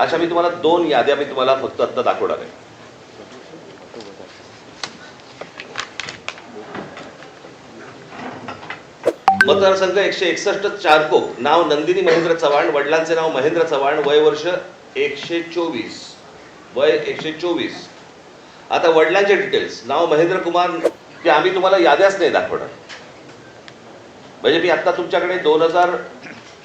अशा मी तुम्हाला दोन याद्या मी तुम्हाला फक्त आत्ता दाखवणार आहे. मतदारसंघ एकशे एकसष्ट चारकोप नाव नंदिनी महेंद्र चव्हाण वडिलांचे नाव महेंद्र चव्हाण वय वर्ष एकशे चोवीस. वय एकशे चोवीस. आता वडिलांचे डिटेल्स नाव महेंद्र कुमार की आम्ही तुम्हाला याद्याच नाही दाखवणार. म्हणजे मी आता तुमच्याकडे दोन हजार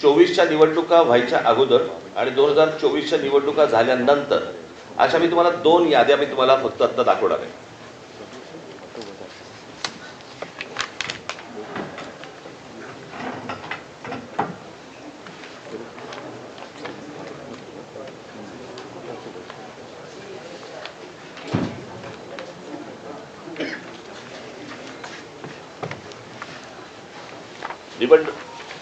चोवीसच्या निवडणुका व्हायच्या अगोदर आणि दोन हजार चोवीसच्या निवडणुका झाल्यानंतर अशा मी तुम्हाला दोन याद्या मी तुम्हाला फक्त आत्ता दाखवणार आहे. निवडणूक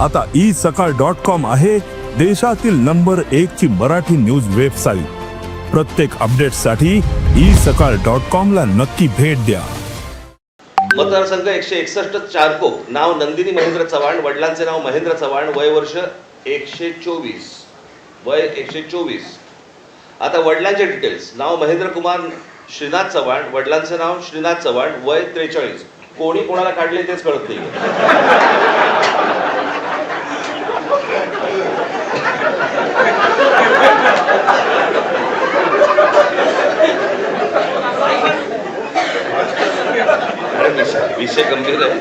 आता ई सकाळ डॉट कॉम आहे देशातील नंबर एक ची मराठी न्यूज वेबसाईट. प्रत्येक अपडेटसाठी ई सकाळ डॉट कॉम ला नक्की भेट द्या. मतदारसंघ एकशे एकसष्ट चारकोप. नाव नंदिनी महेंद्र चव्हाण. वडिलांचे नाव महेंद्र चव्हाण. वय वर्ष एकशे चोवीस. वय एकशे चोवीस. आता वडिलांचे डिटेल्स नाव महेंद्र कुमार श्रीनाथ चव्हाण. वडिलांचे नाव श्रीनाथ चव्हाण. वय त्रेचाळीस. कोणी कोणाला काढले तेच कळत नाही विषय गंभीर आहे.